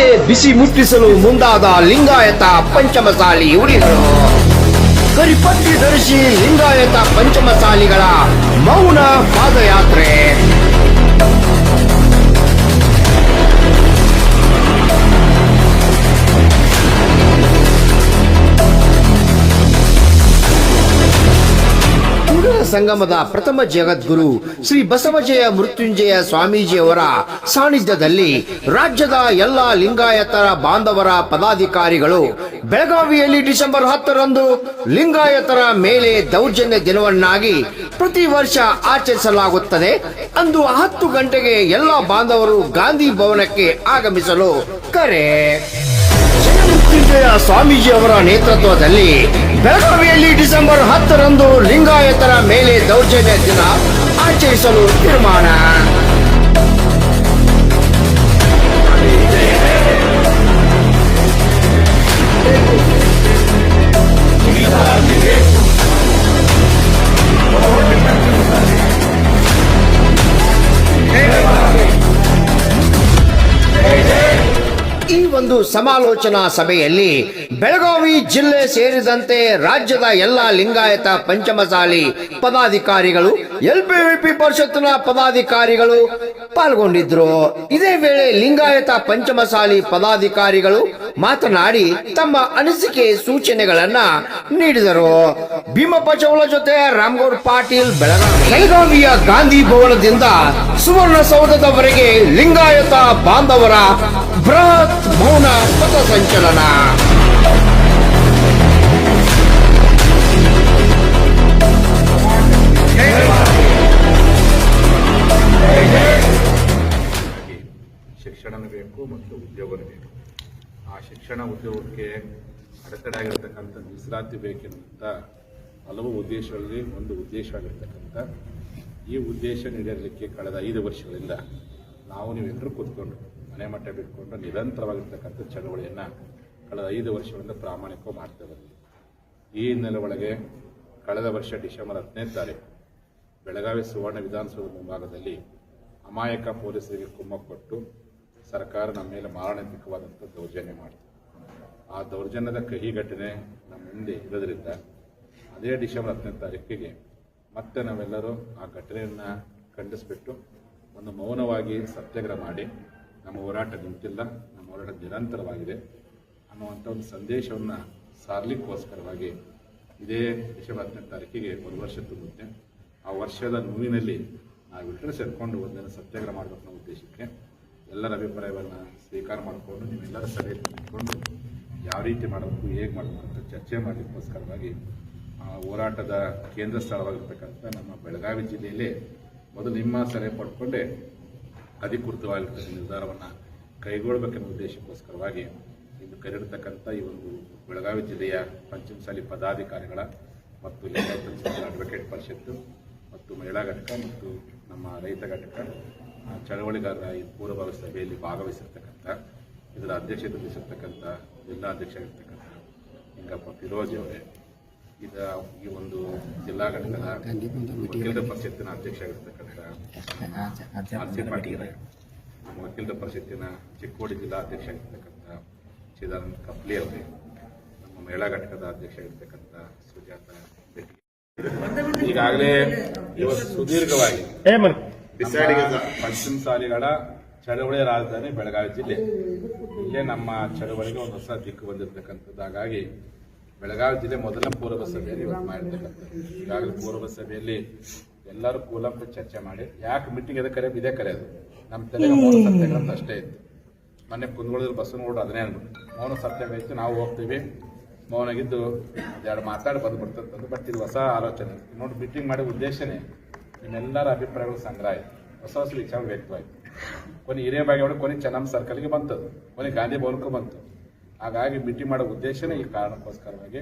ಕಾಲಕ್ಕೆ ಬಿಸಿ ಮುಟ್ಟಿಸಲು ಮುಂದಾದ ಲಿಂಗಾಯತ ಪಂಚಮಸಾಲಿ ಉಳಿದರು ಕರಿಪಟ್ಟಿ ಧರಿಸಿ ಲಿಂಗಾಯತ ಪಂಚಮಸಾಲಿಗಳ ಮೌನ ಪಾದಯಾತ್ರೆ. ಸಂಗಮದ ಪ್ರಥಮ ಜಗದ್ಗುರು ಶ್ರೀ ಬಸವಜಯ ಮೃತ್ಯುಂಜಯ ಸ್ವಾಮೀಜಿಯವರ ಸಾನ್ನಿಧ್ಯದಲ್ಲಿ ರಾಜ್ಯದ ಎಲ್ಲ ಲಿಂಗಾಯತರ ಬಾಂಧವರ ಪದಾಧಿಕಾರಿಗಳು ಬೆಳಗಾವಿಯಲ್ಲಿ ಡಿಸೆಂಬರ್ ಹತ್ತರಂದು ಲಿಂಗಾಯತರ ಮೇಲೆ ದೌರ್ಜನ್ಯ ದಿನವನ್ನಾಗಿ ಪ್ರತಿ ವರ್ಷ ಆಚರಿಸಲಾಗುತ್ತದೆ. ಅಂದು ಹತ್ತು ಗಂಟೆಗೆ ಎಲ್ಲ ಬಾಂಧವರು ಗಾಂಧಿ ಭವನಕ್ಕೆ ಆಗಮಿಸಲು ಕರೆ. ಸ್ವಾಮೀಜಿ ಅವರ ನೇತೃತ್ವದಲ್ಲಿ ಬೆಳಗಾವಿಯಲ್ಲಿ ಡಿಸೆಂಬರ್ ಹತ್ತರಂದು ಲಿಂಗಾಯತರ ಮೇಲೆ ದೌರ್ಜನ್ಯ ದಿನ ಆಚರಿಸಲು ತೀರ್ಮಾನ. ಈ ಒಂದು ಸಮಾಲೋಚನಾ ಸಭೆಯಲ್ಲಿ ಬೆಳಗಾವಿ ಜಿಲ್ಲೆ ಸೇರಿದಂತೆ ರಾಜ್ಯದ ಎಲ್ಲ ಲಿಂಗಾಯತ ಪಂಚಮಸಾಲಿ ಪದಾಧಿಕಾರಿಗಳು ಎಲ್ಪಿವಿಪಿ ಪರಿಷತ್ತಿನ ಪದಾಧಿಕಾರಿಗಳು ಪಾಲ್ಗೊಂಡಿದ್ರು. ಇದೇ ವೇಳೆ ಲಿಂಗಾಯತ ಪಂಚಮಸಾಲಿ ಪದಾಧಿಕಾರಿಗಳು ಮಾತನಾಡಿ ತಮ್ಮ ಅನಿಸಿಕೆ ಸೂಚನೆಗಳನ್ನ ನೀಡಿದರು. ಭೀಮಪ್ಪ ಚೌಲ ಜೊತೆ ರಾಮಗೌಡ್ ಪಾಟೀಲ್, ಬೆಳಗಾವಿ. ಬೆಳಗಾವಿಯ ಗಾಂಧಿ ಭವನದಿಂದ ಸುವರ್ಣಸೌಧದವರೆಗೆ ಲಿಂಗಾಯತ ಬಾಂಧವರ ಬೃಹತ್ ಮೌನ ಪಥಸಂಚಲನ. ಅಡೆತಡೆ ಆಗಿರ್ತಕ್ಕಂಥ ಮೀಸಲಾತಿ ಬೇಕೆನ್ನುವಂಥ ಹಲವು ಉದ್ದೇಶಗಳಲ್ಲಿ ಒಂದು ಉದ್ದೇಶ ಆಗಿರ್ತಕ್ಕಂಥ ಈ ಉದ್ದೇಶ ಈಡೇರಲಿಕ್ಕೆ ಕಳೆದ ಐದು ವರ್ಷಗಳಿಂದ ನಾವು ನೀವೆಲ್ಲರೂ ಕೂತ್ಕೊಂಡು, ಮನೆ ಮಟ್ಟ ಬಿಟ್ಕೊಂಡು ನಿರಂತರವಾಗಿರ್ತಕ್ಕಂಥ ಚಳವಳಿಯನ್ನು ಕಳೆದ ಐದು ವರ್ಷಗಳಿಂದ ಪ್ರಾಮಾಣಿಕವಾಗಿ ಮಾಡ್ತಾ ಬಂದ್ವಿ ಈ ಹಿನ್ನೆಲೆ ಒಳಗೆ ಕಳೆದ ವರ್ಷ ಡಿಸೆಂಬರ್ ಹತ್ತನೇ ತಾರೀಕು ಬೆಳಗಾವಿ ಸುವರ್ಣ ವಿಧಾನಸೌಧ ಮುಂಭಾಗದಲ್ಲಿ ಅಮಾಯಕ ಪೊಲೀಸರಿಗೆ ಕುಮ್ಮ ಕೊಟ್ಟು ಸರ್ಕಾರ ನಮ್ಮ ಮೇಲೆ ಮಾರಣಾಂತಿಕವಾದಂಥ ದೌರ್ಜನ್ಯ ಮಾಡಿತು ಆ ದೌರ್ಜನ್ಯದ ಕಹಿ ಘಟನೆ ನಮ್ಮ ಮುಂದೆ ಇರೋದ್ರಿಂದ ಅದೇ ಡಿಸೆಂಬರ್ ಹತ್ತನೇ ತಾರೀಕಿಗೆ ಮತ್ತೆ ನಾವೆಲ್ಲರೂ ಆ ಘಟನೆಯನ್ನು ಖಂಡಿಸ್ಬಿಟ್ಟು ಒಂದು ಮೌನವಾಗಿ ಸತ್ಯಾಗ್ರಹ ಮಾಡಿ ನಮ್ಮ ಹೋರಾಟ ನಿಂತಿಲ್ಲ, ನಮ್ಮ ಹೋರಾಟ ನಿರಂತರವಾಗಿದೆ ಅನ್ನುವಂಥ ಒಂದು ಸಂದೇಶವನ್ನು ಸಾರಲಿಕ್ಕೋಸ್ಕರವಾಗಿ ಇದೇ ಡಿಸೆಂಬರ್ ಹತ್ತನೇ ತಾರೀಕಿಗೆ ಒಂದು ವರ್ಷ ತುಂಬುತ್ತೆ. ಆ ವರ್ಷದ ನೋವಿನಲ್ಲಿ ನಾವೆಲ್ಲರೂ ಸೇರಿಕೊಂಡು ಒಂದಿನ ಸತ್ಯಾಗ್ರಹ ಮಾಡಬೇಕು ಅನ್ನೋ ಉದ್ದೇಶಕ್ಕೆ ಎಲ್ಲರ ಅಭಿಪ್ರಾಯವನ್ನು ಸ್ವೀಕಾರ ಮಾಡಿಕೊಂಡು ನೀವೆಲ್ಲರ ಸಲಹೆ ಯಾವ ರೀತಿ ಮಾಡಬೇಕು, ಹೇಗೆ ಮಾಡಬೇಕು ಅಂತ ಚರ್ಚೆ ಮಾಡಲಿಕ್ಕೋಸ್ಕರವಾಗಿ ಹೋರಾಟದ ಕೇಂದ್ರ ಸ್ಥಳವಾಗಿರ್ತಕ್ಕಂಥ ನಮ್ಮ ಬೆಳಗಾವಿ ಜಿಲ್ಲೆಯಲ್ಲೇ ಮೊದಲು ನಿಮ್ಮ ಸಲಹೆ ಪಡ್ಕೊಂಡೇ ಅಧಿಕೃತವಾಗಿರ್ತಕ್ಕಂಥ ನಿರ್ಧಾರವನ್ನು ಕೈಗೊಳ್ಳಬೇಕೆಂಬ ಉದ್ದೇಶಕ್ಕೋಸ್ಕರವಾಗಿ ಇಂದು ಕರೆದಿರ್ತಕ್ಕಂಥ ಈ ಒಂದು ಬೆಳಗಾವಿ ಜಿಲ್ಲೆಯ ಪಂಚಮಸಾಲಿ ಪದಾಧಿಕಾರಿಗಳ ಮತ್ತು ಅಡ್ವೊಕೇಟ್ ಪರಿಷತ್ತು ಮತ್ತು ಮಹಿಳಾ ಘಟಕ ಮತ್ತು ನಮ್ಮ ರೈತ ಘಟಕ ಚಳವಳಿಗಾರರ ಈ ಪೂರ್ವಭಾವಿ ಸಭೆಯಲ್ಲಿ ಭಾಗವಹಿಸಿರ್ತಕ್ಕಂಥ, ಇದರ ಅಧ್ಯಕ್ಷತೆ ವಹಿಸಿರ್ತಕ್ಕಂಥ ಜಿಲ್ಲಾಧ್ಯಕ್ಷ ಆಗಿರ್ತಕ್ಕಂಥ ಹಿಂಗಪ್ಪ ಫಿರೋಜ್ ಅವರೇ. ಇದ ಈ ಒಂದು ಜಿಲ್ಲಾ ಘಟಕದ ವಕೀಲರ ಪರಿಷತ್ತಿನ ಅಧ್ಯಕ್ಷ ಆಗಿರ್ತಕ್ಕಂಥ ಆರ್ ಪಾಟೀಲ್ ನಮ್ಮ ವಕೀಲರ ಪರಿಷತ್ತಿನ ಚಿಕ್ಕೋಡಿ ಜಿಲ್ಲಾ ಅಧ್ಯಕ್ಷ ಆಗಿರ್ತಕ್ಕಂಥ ಚಿದಾನಂದ ಕಪ್ಲಿ ಅವರೇ. ನಮ್ಮ ಮಹಿಳಾ ಘಟಕದ ಅಧ್ಯಕ್ಷ ಆಗಿರ್ತಕ್ಕಂಥ ಸುಜಾತ ಬೆಟ್ಟಿ. ಈಗಾಗಲೇ ಇವತ್ತು ಸುದೀರ್ಘವಾಗಿ ನಮ್ಮ ಪಶ್ಚಿಮ ಶಾಲೆಗಳ ಚಳವಳಿ ರಾಜಧಾನಿ ಬೆಳಗಾವಿ ಜಿಲ್ಲೆ. ಇಲ್ಲೇ ನಮ್ಮ ಚಳವಳಿಗೆ ಒಂದು ಹೊಸ ದಿಕ್ಕು ಬಂದಿರತಕ್ಕಂಥದ್ದು. ಹಾಗಾಗಿ ಬೆಳಗಾವಿ ಜಿಲ್ಲೆ ಮೊದಲ ಪೂರ್ವ ಸಭೆಯಲ್ಲಿ ಇವತ್ತು ಮಾಡಿರ್ತಕ್ಕಂಥದ್ದು. ಈಗಾಗಲೇ ಪೂರ್ವ ಸಭೆಯಲ್ಲಿ ಎಲ್ಲರೂ ಕೂಲಂಪ ಚರ್ಚೆ ಮಾಡಿ, ಯಾಕೆ ಮೀಟಿಂಗ್ ಎದಕ್ಕೆ ಕರೆಯೋದು ಇದೇ ಅದು. ನಮ್ಮ ತಲೆಗೆ ಮೌನ ಅಂತ ಅಷ್ಟೇ ಇತ್ತು. ಮೊನ್ನೆ ಕುಂದಗೋಳದಲ್ಲಿ ಬಸ್ಸನ್ನು ಅದನ್ನೇ ಅಂದ್ಬಿಟ್ಟು. ಮೌನ ಸತ್ಯಾಗ್ರಹ ಇತ್ತು, ನಾವು ಹೋಗ್ತೀವಿ. ಮೌನಾಗಿದ್ದು ಎರಡು ಮಾತಾಡಿ ಬಂದ್ಬಿಡ್ತಂತಂದು ಬಟ್ ಇದು ಹೊಸ ಆಲೋಚನೆ. ನೋಡಿ ಮೀಟಿಂಗ್ ಮಾಡೋ ಉದ್ದೇಶನೇ ನಿಮ್ಮೆಲ್ಲರ ಅಭಿಪ್ರಾಯಗಳು ಸಂಗ್ರಹ ಆಯಿತು. ಹೊಸ ಹೊಸ ವಿಚಾರ ವ್ಯಕ್ತವಾಯ್ತು. ಕೊನೆ ಹಿರೇಬಾಗೇವಾಡ ಕೊನೆ ಚೆನ್ನಮ್ಮ ಸರ್ಕಲ್ಗೆ ಬಂತು. ಕೊನೆ ಗಾಂಧಿ ಭವನಕ್ಕೂ ಬಂತು. ಹಾಗಾಗಿ ಮೀಟಿಂಗ್ ಮಾಡೋ ಉದ್ದೇಶನೇ ಈ ಕಾರಣಕ್ಕೋಸ್ಕರವಾಗಿ.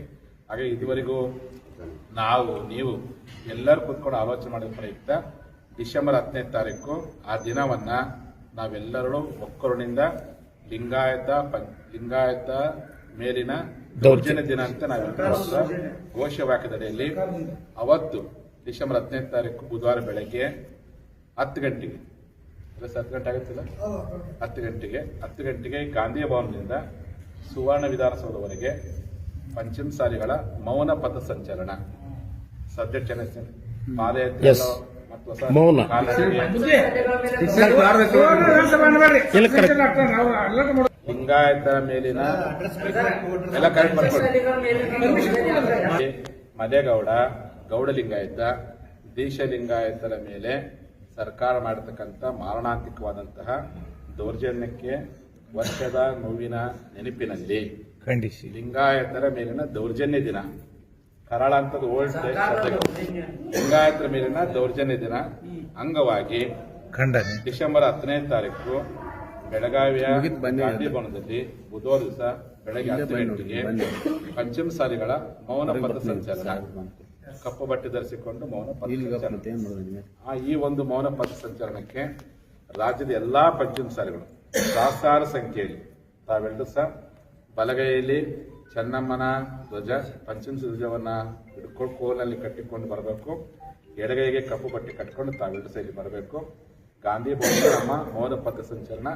ಹಾಗೆ ಇದುವರೆಗೂ ನಾವು, ನೀವು ಎಲ್ಲರೂ ಕೂತ್ಕೊಂಡು ಆಲೋಚನೆ ಮಾಡಿದ ಪ್ರಯುಕ್ತ ಡಿಸೆಂಬರ್ ಹತ್ತನೇ ತಾರೀಕು ಆ ದಿನವನ್ನ ನಾವೆಲ್ಲರೂ ಒಕ್ಕರುಣಿಂದ ಲಿಂಗಾಯತ ಲಿಂಗಾಯತ ಮೇಲಿನ ದೌರ್ಜನ್ಯ ದಿನ ಅಂತ ನಾವೆಲ್ಲರೂ ಘೋಷವಾಕ್ಯದಡಿಯಲ್ಲಿ ಅವತ್ತು ಡಿಸೆಂಬರ್ ಹತ್ತನೇ ತಾರೀಕು ಬುಧವಾರ ಬೆಳಗ್ಗೆ ಹತ್ತು ಗಂಟೆಗೆ ಇವತ್ತು ಹತ್ತು ಗಂಟೆ ಆಗುತ್ತಿಲ್ಲ? ಹತ್ತು ಗಂಟೆಗೆ. ಹತ್ತು ಗಂಟೆಗೆ ಗಾಂಧಿ ಭವನದಿಂದ ಸುವರ್ಣ ವಿಧಾನಸೌಧವರೆಗೆ ಪಂಚಮಸಾಲಿಗಳ ಮೌನ ಪಥ ಸಂಚಲನ. ಸಬ್ಜೆಕ್ಟ್ ಚೆನ್ನಾಗಿ ಪಾದಯಾತ್ರೆ. ಮತ್ತು ಹೊಸ. ಲಿಂಗಾಯತರ ಮೇಲಿನ ಎಲ್ಲ ಕರೆಕ್ಟ್ ಮಾಡ್ಕೊಳ್ಳಿ ಮದೇಗೌಡ ಗೌಡ ಲಿಂಗಾಯತ ದೇಶ ಲಿಂಗಾಯತರ ಮೇಲೆ ಸರ್ಕಾರ ಮಾಡತಕ್ಕಂಥ ಮಾರಣಾಂತಿಕವಾದಂತಹ ದೌರ್ಜನ್ಯಕ್ಕೆ ವರ್ಷದ ನೋವಿನ ನೆನಪಿನಲ್ಲಿ. ಖಂಡಿಸಿ. ಲಿಂಗಾಯತರ ಮೇಲಿನ ದೌರ್ಜನ್ಯ ದಿನ. ಕರಾಳ ಅಂತದ ಓಲ್ಡ್ ಲಿಂಗಾಯತರ ಮೇಲಿನ ದೌರ್ಜನ್ಯ ದಿನ ಅಂಗವಾಗಿ ಖಂಡನೆ. ಡಿಸೆಂಬರ್ ಹತ್ತನೇ ತಾರೀಕು ಬೆಳಗಾವಿಯ ಗಾಂಧಿ ಭವನದಲ್ಲಿ ಬುಧವಾರ ದಿವಸ ಬೆಳಗ್ಗೆ ಹತ್ತು ಗಂಟೆಗೆ ಪಂಚಮಸಾಲಿಗಳ ಮೌನ ಪಥ ಸಂಚಲನ. ಕಪ್ಪು ಬಟ್ಟೆ ಧರಿಸಿಕೊಂಡು ಮೌನ ಆ ಈ ಒಂದು ಮೌನ ಪಥ ಸಂಚಲನಕ್ಕೆ ರಾಜ್ಯದ ಎಲ್ಲಾ ಪಂಚಮಸಾಲಿಗಳು ಸಹಸ್ರಾರು ಸಂಖ್ಯೆಯಲ್ಲಿ ತಾವೆಲ್ಲರೂ ಸಹ ಬಲಗೈಯಲ್ಲಿ ಚೆನ್ನಮ್ಮನ ಧ್ವಜ ಪಂಚಮ ಧ್ವಜವನ್ನ ಹಿಡ್ಕೊಂಡು ಕೋಲಲ್ಲಿ ಕಟ್ಟಿಕೊಂಡು ಬರಬೇಕು. ಎಡಗೈಗೆ ಕಪ್ಪು ಬಟ್ಟೆ ಕಟ್ಕೊಂಡು ತಾವೆಲ್ಲರೂ ಸಹ ಇಲ್ಲಿ ಬರಬೇಕು. ಗಾಂಧಿ ಭವನ ನಮ್ಮ ಮೌನ ಪಥ ಸಂಚಲನ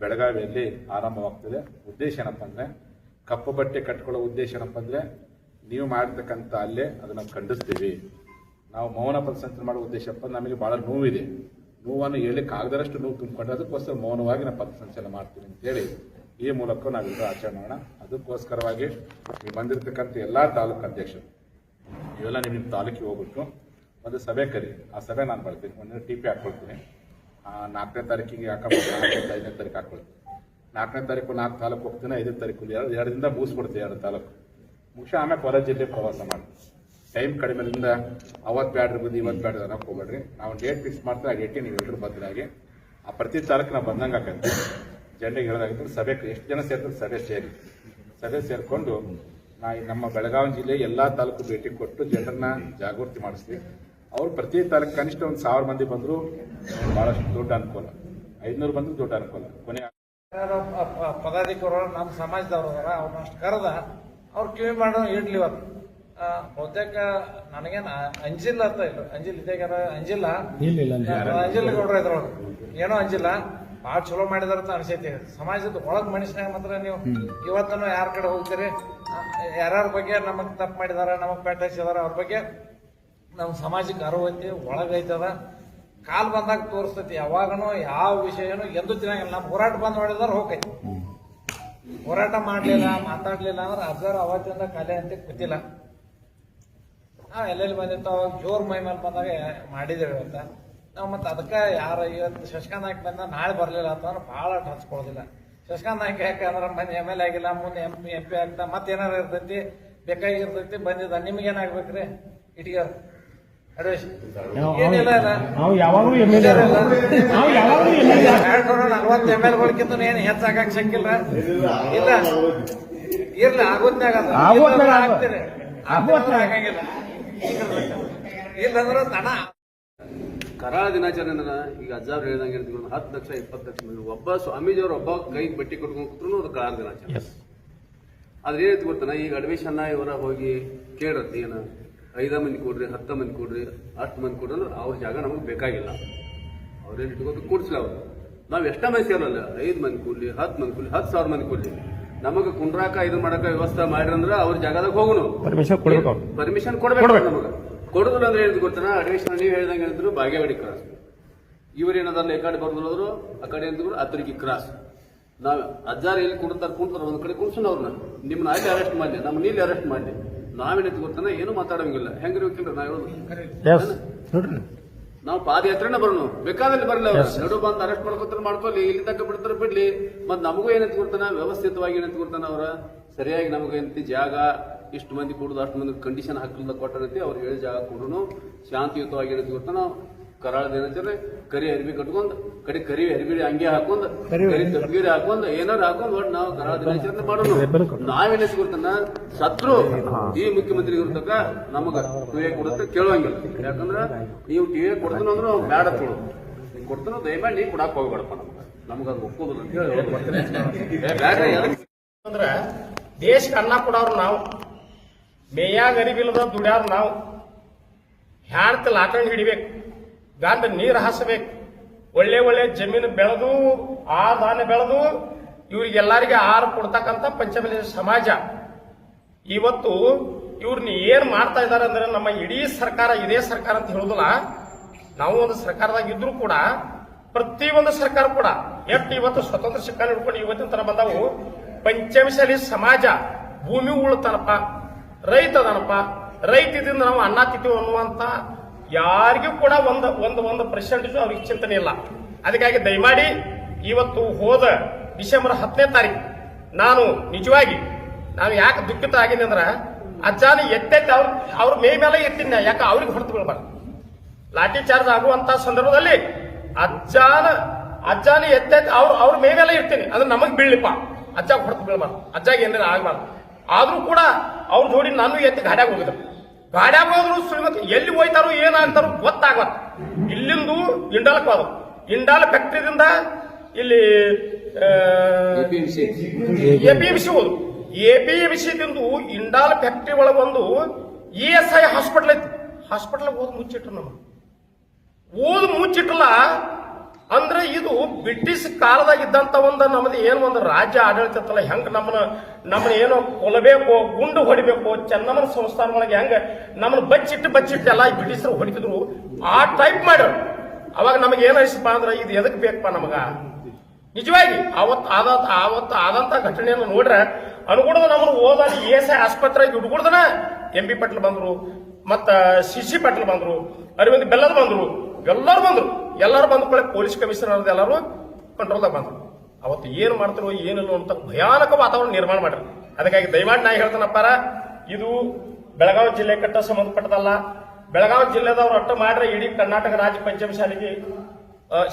ಬೆಳಗಾವಿಯಲ್ಲಿ ಆರಂಭವಾಗ್ತದೆ. ಉದ್ದೇಶ ಏನಪ್ಪ ಅಂದ್ರೆ ಕಪ್ಪು ಬಟ್ಟೆ ಕಟ್ಕೊಳ್ಳೋ ಉದ್ದೇಶ ಏನಪ್ಪ ಅಂದ್ರೆ ನೀವು ಮಾಡಿರ್ತಕ್ಕಂಥ ಅಲ್ಲೇ ಅದನ್ನು ಖಂಡಿಸ್ತೀವಿ. ನಾವು ಮೌನ ಪ್ರಸಂಚನ ಮಾಡುವ ಮಾಡೋ ಉದ್ದೇಶಪ್ಪ ನಮಗೆ ಭಾಳ ನೋವಿದೆ. ನೋವನ್ನು ಹೇಳಿಕ್ಕೆ ಆಗದಷ್ಟು ನೋವು ತುಂಬಿಕೊಂಡ್ರೆ ಅದಕ್ಕೋಸ್ಕರ ಮೌನವಾಗಿ ನಾವು ಪಥ ಮಾಡ್ತೀನಿ ಅಂತೇಳಿ ಈ ಮೂಲಕ ನಾವೆಲ್ಲರೂ ಆಚರಣೆ ಮಾಡೋಣ. ಅದಕ್ಕೋಸ್ಕರವಾಗಿ ನೀವು ಬಂದಿರತಕ್ಕಂಥ ಎಲ್ಲ ತಾಲೂಕು ಅಧ್ಯಕ್ಷರು, ಇವೆಲ್ಲ ನಿಮ್ಮ ನಿಮ್ಮ ತಾಲೂಕಿಗೆ ಹೋಗ್ಬಿಟ್ಟು ಒಂದು ಸಭೆ ಕರಿ. ಆ ಸಭೆ ನಾನು ಬರ್ತೀನಿ. ಒಂದು ಟಿ ಪಿ ಹಾಕ್ಕೊಳ್ತೀನಿ ನಾಲ್ಕನೇ ತಾರೀಕಿಗೆ ಹಾಕಬೇಕು. ನಾಲ್ಕನೇ ಐದನೇ ತಾರೀಕು ಹಾಕ್ಕೊಳ್ತೀನಿ ನಾಲ್ಕನೇ ತಾರೀಕು ನಾಲ್ಕು ತಾಲೂಕು ಹೋಗ್ತೀನಿ. ಐದನೇ ತಾರೀಕು ಎರಡು, ಎರಡರಿಂದ ಮುಗಿಸ್ಬಿಡ್ತೀವಿ ಎರಡು ತಾಲೂಕು. ಮುಗಿಸಿ ಆಮೇಲೆ ಹೊರ ಜಿಲ್ಲೆ ಪ್ರವಾಸ ಮಾಡಿ. ಟೈಮ್ ಕಡಿಮೆದಿಂದ ಅವತ್ತು ಬ್ಯಾಡ್ರಿ ಬಂದು ಇವತ್ತು ಬ್ಯಾಡ್ರಿ ಅನ್ನೋಕೆ ಹೋಗ್ಬೇಡ್ರಿ. ನಾವು ಡೇಟ್ ಫಿಕ್ಸ್ ಮಾಡ್ತೀವಿ, ಆ ಡೇಟಿಗೆ ನೀವು ಎಲ್ಲರೂ ಆ ಪ್ರತಿ ತಾಲೂಕು ನಾವು ಬಂದಂಗೆ ಹಾಕಂತೀವಿ ಜನರಿಗೆ ಹೇಳೋದಾಗಿದ್ರೆ ಸಭೆ ಎಷ್ಟು ಜನ ಸೇರ್ತಾರೆ? ಸಭೆ ಸೇರಿ. ಸಭೆ ಸೇರಿಕೊಂಡು ನಾ ನಮ್ಮ ಬೆಳಗಾವಿ ಜಿಲ್ಲೆ ಎಲ್ಲ ತಾಲೂಕು ಭೇಟಿ ಕೊಟ್ಟು ಜನರನ್ನ ಜಾಗೃತಿ ಮಾಡಿಸ್ತೀವಿ. ಅವ್ರು ಪ್ರತಿ ತಾಲೂಕು ಕನಿಷ್ಠ ಒಂದು ಸಾವಿರ ಮಂದಿ ಬಂದ್ರು ಬಹಳಷ್ಟು ದೊಡ್ಡ ಅನುಕೂಲ. ಐದುನೂರು ಬಂದರೂ ದೊಡ್ಡ ಅನುಕೂಲ. ಕೊನೆ ಪದಾಧಿಕಾರಿಗಳು ನಮ್ಮ ಸಮಾಜದವ್ರು ಅವ್ರನ್ನ ಅಷ್ಟು ಕರೆದ ಅವ್ರು ಕಿವಿ ಮಾಡೋ ಇಡ್ಲಿ ಅವ್ರು ಬಹುತೇಕ ನನಗೇನು ಅಂಜಿಲ್ಲ ಅಂತ ಇಲ್ಲ. ಅಂಜಿಲ್ ಇದೆ ಅಂಜಿಲ್ಲ. ಅಂಜಿಲ್ ಗೌಡ್ರ ಇದ್ರವ್ರು ಏನೋ ಅಂಜಿಲ್ಲ. ಭಾಳ ಚಲೋ ಮಾಡಿದಾರ ಅಂತ ಅನ್ಸೈತಿ. ಸಮಾಜದ ಒಳಗ್ ಮನುಷ್ಯನಾಗ ಮಾತ್ರ ನೀವು ಇವತ್ತನು ಯಾರ ಕಡೆ ಹೋಗ್ತೀರಿ? ಯಾರ್ಯಾರ ಬಗ್ಗೆ ನಮಗ್ ತಪ್ಪು ಮಾಡಿದಾರ ನಮಗ್ ಪೇಟ ಹಚ್ಚಿದಾರ ಅವ್ರ ಬಗ್ಗೆ ನಮ್ಮ ಸಮಾಜಕ್ಕೆ ಅರಿವು ಐತಿ ಒಳಗೈತದ ಕಾಲ್ ಬಂದಾಗ ತೋರಿಸ್ತೈತಿ. ಯಾವಾಗನು ಯಾವ ವಿಷಯನು ಎಂದು ತಿನ್ನಂಗಿಲ್ಲ. ನಮ್ಮ ಹೋರಾಟ ಬಂದ್ ಮಾಡಿದಾರ ಹೋಗೈತಿ. ಹೋರಾಟ ಮಾಡ್ಲಿಲ್ಲ, ಮಾತಾಡ್ಲಿಲ್ಲ ಅಂದ್ರೆ ಅಜ್ಜಾರು ಅವತ್ತಿಂದ ಕಲೆ ಅಂತ ಗೊತ್ತಿಲ್ಲ. ಹಾ ಎಲ್ಲೆಲ್ಲಿ ಬಂದಿತ್ತು ಅವಾಗ ಜೋರ್ ಮೈ ಮೇಲೆ ಬಂದಾಗ ಮಾಡಿದೇವೆ ಅಂತ. ನಾವು ಮತ್ತೆ ಅದಕ್ಕೆ ಯಾರು ಇವತ್ತು ಶಶಿಕಾಂತ್ ನಾಯ್ಕ ಬಂದ ನಾಳೆ ಬರಲಿಲ್ಲ ಅಂತಂದ್ರೆ ಭಾಳ ಹಚ್ಕೊಳ್ಳೋದಿಲ್ಲ ಶಶಿಕಾಂತ್ ನಾಯ್ಕ ಯಾಕಂದ್ರೆ ಮನೆ ಎಂ ಎಲ್ ಆಗಿಲ್ಲ, ಮುಂದೆ ಎಂ ಪಿ ಎಂ ಪಿ ಆಗ್ತಾ ಮತ್ತೇನಾರು ಇರ್ತೈತಿ, ಬೇಕಾಗಿರ್ತೈತಿ, ಬಂದಿದ್ದ. ನಿಮ್ಗೇನಾಗ್ಬೇಕ್ರಿ ಇಟ್ಗಾರ ನಾವು ಯಾವಾಗಲೂ ಎಂ ಎಲ್ ನಾವು ಯಾವಾಗಲೂ ಎಂ ಎಲ್ ಎರಡ್ನೂರ ನಲ್ವತ್ತು ಎಂ ಎಲ್ ಗಳಿಗಿಂತ ಏನು ಹೆಚ್ಚಾಗಕ್ ಶಕ್ಕಿಲ್ಲ ಇಲ್ಲ. ಇರ್ಲಿ ಆಗೋದ್ನಾಗ. ಆಗ್ತೀರಿ. ಆಗಂಗಿಲ್ಲ. ಇಲ್ಲಂದ್ರೆ ತಡ. ಕರಾಳ ದಿನಾಚರಣೆ ಈಗ ಅಜ್ಜಾವ್ರು ಹೇಳ್ದಂಗೆ ಇರ್ತೀವಿ ಒಂದು ಹತ್ತು ಲಕ್ಷ ಇಪ್ಪತ್ತು ಲಕ್ಷ ಒಬ್ಬ ಸ್ವಾಮೀಜಿಯವರು ಒಬ್ಬ ಕೈಗೆ ಬಟ್ಟೆ ಕೊಟ್ಕೊಂಡು ಕೂತ್ರು ಅದು ಕರಾಳ ದಿನಾಚರಣೆ. ಆದ್ರೆ ಏನೈತಿ ಗೊತ್ತಾನ? ಈಗ ಅಡ್ಮಿಷನ್ನ ಇವರ ಹೋಗಿ ಕೇಳತ್ತಿ ಏನ? ಐದ ಮಂದಿ ಕೊಡ್ರಿ ಹತ್ತ ಮಂದಿ ಕೊಡ್ರಿ ಅಷ್ಟು ಮಂದಿ ಕೊಡ್ರಿ ಅಂದ್ರೆ ಅವ್ರ ಜಾಗ ನಮಗೆ ಬೇಕಾಗಿಲ್ಲ. ಅವ್ರೇನು ಇಟ್ಕೊಂಡು ಕೂಡ್ಸ್ಲ ಅವ್ರು. ನಾವು ಎಷ್ಟೇ ಮಂದಿ ಸೇರಲ್ಲ ಐದು ಮಂದಿ ಕೊಡ್ಲಿ ಹತ್ತು ಮಂದಿ ಕೊಡ್ಲಿ ಹತ್ತು ಸಾವಿರ ಮಂದಿ ಕೊಡ್ಲಿ. ನಮಗೆ ಕುಂಡ್ರಾಕ ಇದು ಮಾಡಕ ವ್ಯವಸ್ಥೆ ಮಾಡ್ರಂದ್ರ ಅವ್ರ ಜಾಗದಾಗ ಹೋಗುನು. ಪರ್ಮಿಷನ್ ಕೊಡ್ಬೇಕು ಪರ್ಮಿಷನ್ ಕೊಡ್ಬೇಕು ನಮಗೆ. ಕೊಡುದಿಲ್ಲ ಅಂದ್ರೆ ಹೇಳಿದ್ ಗೊತ್ತಾನ? ಅಡ್ಮಿಷನ್ ನೀವು ಹೇಳ್ದಂಗೆ ಹೇಳಿದ್ರು ಬಾಗೇವಾಡಿ ಕ್ರಾಸ್ ಇವ್ರೇನದಾರ ಈ ಕಡೆ ಬರ್ದ್ರು ಆ ಕಡೆ ಅಂದ್ರು ಅತ್ರಿಗೆ ಕ್ರಾಸ್ ನಾವು ಅಜ್ಜಾರ ಎಲ್ಲಿ ಕುಡ್ತಾರ ಕುಂತಾರ ಒಂದ್ ಕಡೆ ಕುಣ್ಸೋಣ ಅವ್ರನ್ನ ನಿಮ್ಮನ್ನ ಆಯ್ತು ಅರೆಸ್ಟ್ ಮಾಡಿ ನಮ್ಮ ನೀಲಿ ಅರೆಸ್ಟ್ ಮಾಡಿ ನಾವೇನೈತಿ ಗೊತ್ತಾನ ಏನು ಮಾತಾಡಂಗಿಲ್ಲ. ಹೆಂಗಿರ್ಬೇಕಿಲ್ಲ ನಾ ಹೇಳೋದು? ನೋಡ್ರಿ. ನಾವು ಪಾದಯಾತ್ರೆನ ಬರೋಣ. ಬೇಕಾದಲ್ಲಿ ಬರಲ್ಲ ಅವ್ರು. ನಡು ಬಂದು ಅರೆಸ್ಟ್ ಮಾಡ್ಕೊತಾರೆ ಮಾಡ್ಕೊಳ್ಳಿ ಇಲ್ಲಿ ತಕ್ಕ ಬಿಡ್ತಾರೆ ಬಿಡ್ಲಿ. ಮತ್ ನಮಗೂ ಏನಂತ ಕೊಡ್ತಾನ ವ್ಯವಸ್ಥಿತವಾಗಿ ಏನಂತ ಕೊಡ್ತಾನ ಅವ್ರ? ಸರಿಯಾಗಿ ನಮಗೆ ಏನಂತಿ ಜಾಗ ಇಷ್ಟು ಮಂದಿ ಕೊಡುದು ಅಷ್ಟು ಮಂದಿ ಕಂಡೀಷನ್ ಹಾಕಲಿಲ್ಲ ಕೊಟ್ಟನಂತಿ ಅವ್ರು ಹೇಳಿದ ಜಾಗ ಕೊಡೋನು ಶಾಂತಿಯುತವಾಗಿ ಏನಂತ ಕೊಡ್ತಾನ ಕರಾಳ ದಿನಚರಿ ಕರಿ ಅರಿವಿ ಕಟ್ಕೊಂಡು ಕಡೆ ಕರಿ ಅರಿವಿ ಅಂಗಿ ಹಾಕೊಂಡ್ ಕರಿ ತಪ್ಪಿಗೆ ಹಾಕೊಂಡ್ ಏನಾರು ಹಾಕೊಂಡು ಒಟ್ಟು ನಾವು ಕರಾಳ ದಿನಾಚರಣೆ ಮಾಡೋದು. ನಾವೇನ ಕೊಡ್ತಾನ ಶತ್ರು ಈ ಮುಖ್ಯಮಂತ್ರಿ ಇರ್ತಕ್ಕ ನಮಗ ಟಿವಿ ಕೊಡುತ್ತೆ ಕೇಳುವಂಗಿಲ್ಲ ಯಾಕಂದ್ರ ನೀವು ಟಿವಿ ಕೊಡ್ತಾನ ಅಂದ್ರೆ ನಾವು ಬ್ಯಾಡ ಕೊಡು ನೀವ್ ಕೊಡ್ತಾನ ದಯಮಾಡಿ ನೀ ಕೊಡಕ್ ಹೋಗ್ಬೇಡಪ್ಪ ನಮ್ಗೆ. ನಮ್ಗೆ ಅದು ಒಪ್ಪೋದಿಲ್ಲ ಅಂತ ಹೇಳಿ ಅಂದ್ರ ದೇಶಕ್ಕೆ ಅನ್ನ ಕೊಡೋರು ನಾವು. ಮೇಯಾಗ ಅರಿವಿಲ್ಲದ ದುಡ್ಯಾರ ನಾವು. ಹ್ಯಾಡ್ತ ಲಾಕಂಡ್ ಹಿಡಿಬೇಕು. ಗಂಡ ನೀರು ಹಾಸಬೇಕು. ಒಳ್ಳೆ ಒಳ್ಳೆ ಜಮೀನು ಬೆಳೆದು, ಆ ದಾನ ಬೆಳೆದು ಇವ್ರಿಗೆಲ್ಲರಿಗೆ ಆಹಾರ ಕೊಡ್ತಕ್ಕಂಥ ಪಂಚಮಿ ಸಮಾಜ. ಇವತ್ತು ಇವ್ರನ್ನ ಏನ್ ಮಾಡ್ತಾ ಇದ್ದಾರೆ ಅಂದ್ರೆ ನಮ್ಮ ಇಡೀ ಸರ್ಕಾರ ಇದೇ ಸರ್ಕಾರ ಅಂತ ಹೇಳುದಿಲ್ಲ. ನಾವು ಒಂದು ಸರ್ಕಾರದಾಗ ಇದ್ರು ಕೂಡ, ಪ್ರತಿ ಒಂದು ಸರ್ಕಾರ ಕೂಡ, ಎಷ್ಟು ಇವತ್ತು ಸ್ವತಂತ್ರ ಶಿಕ್ಷಣ ಹಿಡ್ಕೊಂಡು ಇವತ್ತಿನ ತರ ಬಂದವು. ಪಂಚಮಶಾಲಿ ಸಮಾಜ, ಭೂಮಿ ಉಳ್ತಾನಪ್ಪ ರೈತ ಅದನಪ್ಪ ರೈತದಿಂದ ನಾವು ಅನ್ನ ತಿಂತೀವಿ ಅನ್ನುವಂತ ಯಾರಿಗೂ ಕೂಡ ಒಂದು ಒಂದು ಒಂದು ಪರ್ಸೆಂಟೇಜ್ ಅವ್ರಿಗೆ ಚಿಂತನೆ ಇಲ್ಲ. ಅದಕ್ಕಾಗಿ ದಯಮಾಡಿ ಇವತ್ತು ಹೋದ ಡಿಸೆಂಬರ್ ಹತ್ತನೇ ತಾರೀಕು ನಾನು ನಿಜವಾಗಿ, ನಾನು ಯಾಕೆ ದುಃಖಿತ ಆಗಿದೆ ಅಂದ್ರೆ, ಅಜ್ಜಾನ ಎತ್ತೆತ್ತಿ ಅವ್ರ ಅವ್ರ ಮೇ ಮೇಲೆ ಎತ್ತಿನ ಯಾಕೆ ಅವ್ರಿಗೆ ಹೊರತು ಬೀಳ್ಬಾರ್ದು? ಲಾಠಿ ಚಾರ್ಜ್ ಆಗುವಂತ ಸಂದರ್ಭದಲ್ಲಿ ಅಜ್ಜಾನ ಅಜ್ಜಾನ ಎತ್ತೆತ್ತಿ ಅವ್ರ ಅವ್ರ ಮೇ ಮೇಲೆ ಇರ್ತೀನಿ, ಅದು ನಮಗ್ ಬೀಳ್ಲಿಪ್ಪ. ಅಜ್ಜಾಗ ಹೊರತು ಬೀಳ್ಬಾರ್ದು, ಅಜ್ಜಾಗ ಏನಾರ ಆಗ್ಬಾರ್ದು. ಆದ್ರೂ ಕೂಡ ಅವ್ರು ನೋಡಿ ನಾನು ಎತ್ತಿ ಗಾಡಿಯಾಗ ಹೋಗಿದ್ರು ಗಾಡ್ಯಾಗ ಹೋದ್ರು ಸುಳ್ಮತ್ ಎಲ್ಲಿ ಹೋಯ್ತಾರೋ ಏನಾಗ್ತಾರೋ ಗೊತ್ತಾಗ್ಬಾರ್ದು ಇಲ್ಲಿಂದು ಇಂಡಾಲಕ್ಕೆ ಹೋದ್ರು ಇಂಡಾಲ ಫ್ಯಾಕ್ಟ್ರಿದಿಂದ ಇಲ್ಲಿ ಎ ಪಿ ಎಂ ಎಪಿಎಂಸಿ ಹೋದ್ರು ಎಪಿಎಂಸಿ ದಿಂದು ಇಂಡಾಲ್ ಫ್ಯಾಕ್ಟ್ರಿ ಒಳಗೆ ಒಂದು ಇ ಎಸ್ ಐ ಹಾಸ್ಪಿಟಲ್ ಐತಿ. ಹಾಸ್ಪಿಟಲ್ ಓದ್ ಮುಚ್ಚಿಟ್ರು ನಮ್ಮ ಓದ್ ಮುಚ್ಚಿಟ್ರಲ್ಲ ಅಂದ್ರೆ ಇದು ಬ್ರಿಟಿಷ್ ಕಾಲದಾಗ ಇದ್ದಂತ ಒಂದು ನಮ್ದು ಏನು ಒಂದು ರಾಜ್ಯ ಆಡಳಿತ ಇತ್ತಲ್ಲ ಹೆಂಗ್ ನಮ್ಮನ್ನ ನಮ್ಮನ್ನ ಏನೋ ಕೊಲಬೇಕು ಗುಂಡು ಹೊಡಿಬೇಕು, ಚೆನ್ನಮ್ಮನ ಸಂಸ್ಥಾನ ಒಳಗೆ ಹೆಂಗ ನಮ್ಮನ್ನ ಬಚ್ಚಿಟ್ಟು ಬಚ್ಚಿಟ್ಟು ಎಲ್ಲ ಬ್ರಿಟಿಷರು ಹೊಡಿತಿದ್ರು. ಆ ಟೈಪ್ ಮಾಡ್ಯಾರ. ಅವಾಗ ನಮಗೆ ಏನ್ ಅನಿಸಪ್ಪ ಅಂದ್ರೆ ಇದು ಎದಕ್ ಬೇಕಪ್ಪ ನಮಗ? ನಿಜವಾಗಿ ಅವತ್ ಆದ ಅವತ್ತು ಆದಂತ ಘಟನೆಯನ್ನು ನೋಡ್ರೆ ಅನುಗುಣದ ನಮ್ಮನ್ನು ಹೋದಾಗ ಎಸ್ ಐ ಆಸ್ಪತ್ರೆಗೆ ಹುಡುಗುಡ್ದನ ಎಂ ಬಿ ಪಟ್ಲ್ ಬಂದ್ರು, ಮತ್ತ ಸಿ ಸಿ ಪಟ್ಲ್ ಬಂದ್ರು, ಅರವಿಂದ್ ಬೆಲ್ಲದ ಬಂದ್ರು, ಎಲ್ಲರೂ ಬಂದ್ರು. ಎಲ್ಲರೂ ಬಂದ ಕೂಡ ಪೊಲೀಸ್ ಕಮಿಷನರ್ ಎಲ್ಲರೂ ಕಂಟ್ರೋಲ್ದಾಗ ಬಂದ್ರು. ಅವತ್ತು ಏನು ಮಾಡ್ತಾರೋ ಏನಿಲ್ಲ ಅಂತ ಭಯಾನಕ ವಾತಾವರಣ ನಿರ್ಮಾಣ ಮಾಡ್ರಿ ಅದಕ್ಕಾಗಿ ದಯಮಾಡಿ ನಾ ಹೇಳ್ತಾನಪ್ಪಾರ ಇದು ಬೆಳಗಾವಿ ಜಿಲ್ಲೆ ಕಟ್ಟ ಸಂಬಂಧಪಟ್ಟದಲ್ಲ. ಬೆಳಗಾವಿ ಜಿಲ್ಲೆದವ್ರು ಅಟ್ಟ ಮಾಡ್ರೆ ಇಡೀ ಕರ್ನಾಟಕ ರಾಜ್ಯ ಪಂಚಮ ಶಾಲೆಗೆ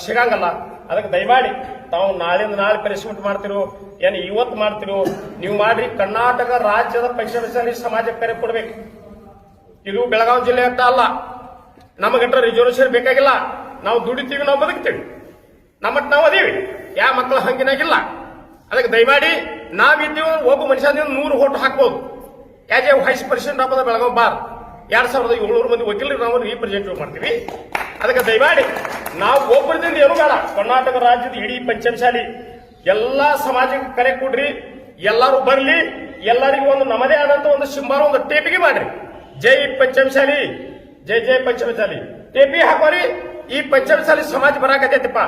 ಸಿಗಂಗಲ್ಲ. ಅದಕ್ಕೆ ದಯಮಾಡಿ ತಾವು ನಾಳೆಯಿಂದ ನಾಳೆ ಪ್ರೆಸ್ಮೆಂಟ್ ಮಾಡ್ತಿರೋ, ಏನು ಇವತ್ತು ಮಾಡ್ತಿರೋ, ನೀವು ಮಾಡ್ರಿ ಕರ್ನಾಟಕ ರಾಜ್ಯದ ಪಂಚಮಶಾಲಿ ಸಮಾಜಕ್ಕೆ ಕರೆ ಕೊಡ್ಬೇಕು. ಇದು ಬೆಳಗಾವಿ ಜಿಲ್ಲೆ ಅಟ್ಟ ಅಲ್ಲ. ನಮಗಟ್ಟ ರಿಸರ್ವೇಶನ್ ಬೇಕಾಗಿಲ್ಲ. ನಾವು ದುಡಿತೀವಿ ನಾವು ಬದುಕ್ತೀವಿ. ನಮ್ಮಟ್ ನಾವು ಅದೀವಿ. ಯಾವ ಮಕ್ಕಳ ಹಂಗಿನಾಗಿಲ್ಲ. ಅದಕ್ಕೆ ದಯಮಾಡಿ ನಾವಿದ್ದೀವಿ ಒಬ್ಬ ಮನುಷ್ಯ ನೀವು ನೂರು ಓಟ್ ಹಾಕ್ಬೋದು. ಎ ವೈಸ್ ಪ್ರೆಸಿಡೆಂಟ್ ಆಗ್ಬೋದು ಬೆಳಗಾವ್ ಬಾರ್ ಎರಡ್ ಸಾವಿರದ ಏಳ್ನೂರು ಮಂದಿ ವಕೀಲರು ನಾವು ರೀಪ್ರೆಸೆಂಟೇಟಿವ್ ಮಾಡ್ತೀವಿ. ಅದಕ್ಕೆ ದಯಮಾಡಿ ನಾವು ಒಬ್ಬರದಿಂದ ಏನು ಬೇಡ. ಕರ್ನಾಟಕ ರಾಜ್ಯದ ಇಡೀ ಪಂಚಮಶಾಲಿ ಎಲ್ಲಾ ಸಮಾಜಕ್ಕೆ ಕರೆ ಕೊಡ್ರಿ. ಎಲ್ಲರೂ ಬರಲಿ. ಎಲ್ಲರಿಗೂ ಒಂದು ನಮ್ಮದೇ ಆದಂತ ಒಂದು ಸಿಂಬಾರ ಒಂದು ಟೇಪಿಗೆ ಮಾಡ್ರಿ. ಜೈ ಪಂಚಮಶಾಲಿ ಜೈ ಜೈ ಪಂಚಮಶಾಲಿ ಟೇಪಿ ಹಾಕೋರಿ. ಈ ಪಂಚಮಸಾಲಿ ಸಮಾಜ ಬರಾಕತೈತಿಪ್ಪ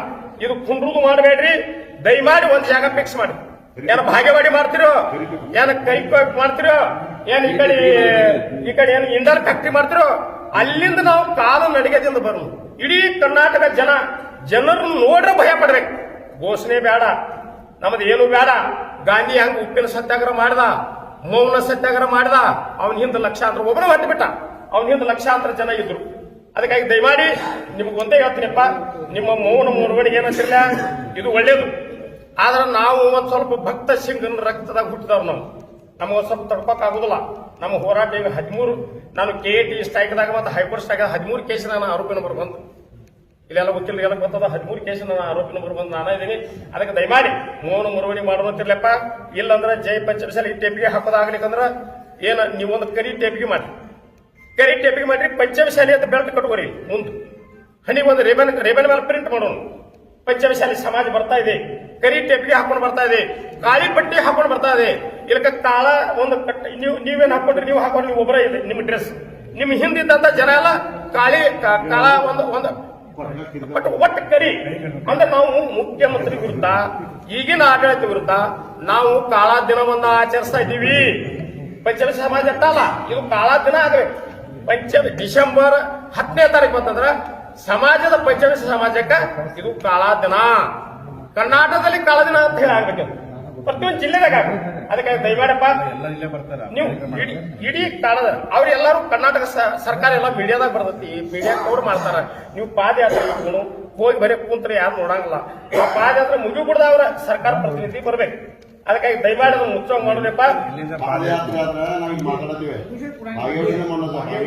ಇದು ಕುಂಡ್ರದು ಮಾಡಬೇಡ್ರಿ, ದಯಮಾಡಿ ಒಂದು ಜಾಗ ಫಿಕ್ಸ್ ಮಾಡಿ. ಏನ ಭಾಗ್ಯವಾಡಿ ಮಾಡ್ತಿರೋ, ಏನ ಕೈ ಮಾಡ್ತಿರೋ, ಏನ್ ಈ ಕಡೆ ಈ ಕಡೆ ಏನು ಇಂಡಲ್ ಫ್ಯಾಕ್ಟ್ರಿ ಮಾಡ್ತಿರೋ, ಅಲ್ಲಿಂದ ನಾವು ಕಾಲು ನಡಿಗೆದಿಂದ ಬರೋದು ಇಡೀ ಕರ್ನಾಟಕ ಜನ ಜನರು ನೋಡ್ರೆ ಭಯ ಪಡ್ಬೇಕು. ಘೋಷಣೆ ಬೇಡ, ನಮ್ದು ಏನು ಬೇಡ. ಗಾಂಧಿ ಹಂಗ ಉಪ್ಪಿನ ಸತ್ಯಾಗ್ರಹ ಮಾಡ್ದ, ಮೌನ ಸತ್ಯಾಗ್ರಹ ಮಾಡ್ದ, ಅವನ ಹಿಂದೆ ಲಕ್ಷಾಂತರ ಒಬ್ಬರು ಹೊತ್ತು ಬಿಟ್ಟ. ಅವನ ಹಿಂದೆ ಲಕ್ಷಾಂತರ ಜನ ಇದ್ರು. ಅದಕ್ಕಾಗಿ ದಯಮಾಡಿ ನಿಮ್ಗೆ ಒಂದೇ ಹೇಳ್ತೀನಪ್ಪ, ನಿಮ್ಮ ಮೌನ ಮೆರವಣಿಗೆ ಏನಂತಿಲ್ಲ ಇದು ಒಳ್ಳೇದು. ಆದ್ರೆ ನಾವು ಒಂದು ಸ್ವಲ್ಪ ಭಕ್ತ ಸಿಂಗನ ರಕ್ತದಾಗ ಹುಟ್ಟಿದವ್ರು ನಾವು. ನಮಗೆ ಸ್ವಲ್ಪ ಆಗುದಿಲ್ಲ ನಮ್ಮ ಹೋರಾಟ ಈಗ ಹದಿಮೂರು, ನಾನು ಕೆ ಟಿ ಸ್ಟ್ರೈಕ್ದಾಗ ಮತ್ತು ಹೈಕೋರ್ಟ್ ಸ್ಟ್ರೈಕ್ ಹದಿಮೂರು ಕೇಸ್ ನಾನು ಆರೋಪಿ ನಂಬರ್ ಬಂದು. ಇಲ್ಲೆಲ್ಲ ಎಲ್ಲ ಗೊತ್ತದ? ಹದಿಮೂರು ಕೇಸ್ ನಾನು ಆರೋಪಿ ನಂಬರ್ ಬಂದು, ನಾನು ಇದ್ದೀನಿ ಅದಕ್ಕೆ ದಯಮಾಡಿ ಮೌನ ಮೆರವಣಿಗೆ ಮಾಡೋದಂತಿರ್ಲಪ್ಪ ಇಲ್ಲಂದ್ರೆ ಜೈ ಪಂಚಮಶಾಲಿ ಟೇಪಿಗೆ ಹಾಕೋದಾಗ್ಲಿಕ್ಕಂದ್ರ ಏನ, ನೀವೊಂದು ಕರಿ ಟೇಪಿಗೆ ಮಾಡಿ. ಕರಿ ಟೇಪಿಗೆ ಮಾಡ್ರಿ ಪಂಚಮಶಾಲಿ ಅಂತ ಬೆಲ್ಟ್ ಕಟ್ಕೋರಿ. ಮುಂದೆ. ಹನಿ ಒಂದು ರೇಬನ್ ರೇಬನ್ ಮೇಲೆ ಪ್ರಿಂಟ್ ಮಾಡೋಣ. ಪಂಚಮಶಾಲಿ ಸಮಾಜ ಬರ್ತಾ ಇದೆ. ಕರಿ ಟೇಪಿಗೆ ಹಾಕೊಂಡು ಬರ್ತಾ ಇದೆ. ಕಾಳಿ ಪಟ್ಟಿ ಹಾಕೊಂಡು ಬರ್ತಾ ಇದೆ. ಇಲ್ಲಕ ತಾಳ ಒಂದು ಕಟ್ಟ ನೀವು, ನೀವೇನು ಹಾಕೊಂಡ್ರಿ ನೀವು ಹಾಕೊಂಡ್ರಿ ನೀವು ಒಬ್ಬರೇ ಇದೆ, ನಿಮ್ಮ ಡ್ರೆಸ್ ನಿಮ್ಮ ಹಿಂದಿದ್ದಂತ ಜನ ಎಲ್ಲ ಕಾಳಿ ಕಾಳ ಒಂದು ಒಂದು. ಬಟ್ ಒಟ್ಟು ಕರಿ ಅಂದ್ರೆ ನಾವು ಮುಖ್ಯಮಂತ್ರಿ ವಿರುದ್ಧ, ಈಗಿನ ಆಡಳಿತ ವಿರುದ್ಧ, ನಾವು ಕಾಳ ದಿನವನ್ನ ಆಚರಿಸ್ತಾ ಇದ್ದೀವಿ. ಪಂಚಮ ಸಮಾಜ ಅಲ್ಲ, ಇದು ಕಾಳ ದಿನ ಆಗ್ಬೇಕು. ಪಂಚಮ, ಡಿಸೆಂಬರ್ ಹತ್ತನೇ ತಾರೀಕು ಬಂತಂದ್ರ ಸಮಾಜದ ಪಂಚಮಿ ಸಮಾಜಕ್ಕ ಇದು ಕಾಳ ದಿನ. ಕರ್ನಾಟಕದಲ್ಲಿ ಕಾಳ ದಿನ ಅಂತ ಹೇಳಿ. ಪ್ರತಿಯೊಂದು ಜಿಲ್ಲೆದಾಗ ಅದಕ್ಕೆ ದಯಮಾಡಪ್ಪ, ನೀವು ಇಡೀ ಕಾಳದ ಕಾಲದ ಅವ್ರೆಲ್ಲರೂ ಕರ್ನಾಟಕ ಸರ್ಕಾರ ಎಲ್ಲ ಮೀಡಿಯಾದಾಗ ಬರ್ತೈತಿ, ಮೀಡಿಯಾ ಕವರ್ ಮಾಡ್ತಾರ. ನೀವು ಪಾದಯಾತ್ರೆ ಹೋಗಿ ಬರೀ ಕೂತ್ರೆ ಯಾರು ನೋಡಂಗಿಲ್ಲ. ಪಾದಯಾತ್ರೆ ಮುಗಿ ಬಿಡ್ದ ಅವ್ರ ಸರ್ಕಾರ ಪ್ರತಿನಿಧಿ ಬರ್ಬೇಕು. ಅದಕ್ಕಾಗಿ ದಯಮಾಡಿ ಉತ್ಸವ ಮಾಡೋದಪ್ಪ. ಪಾದಯಾತ್ರೆ ಆದ್ರೆ ನಾವೀಗ ಮಾತಾಡತ್ತೀವಿ ಹಾಗೆ ಮಾಡೋದು ಹಾಗೆ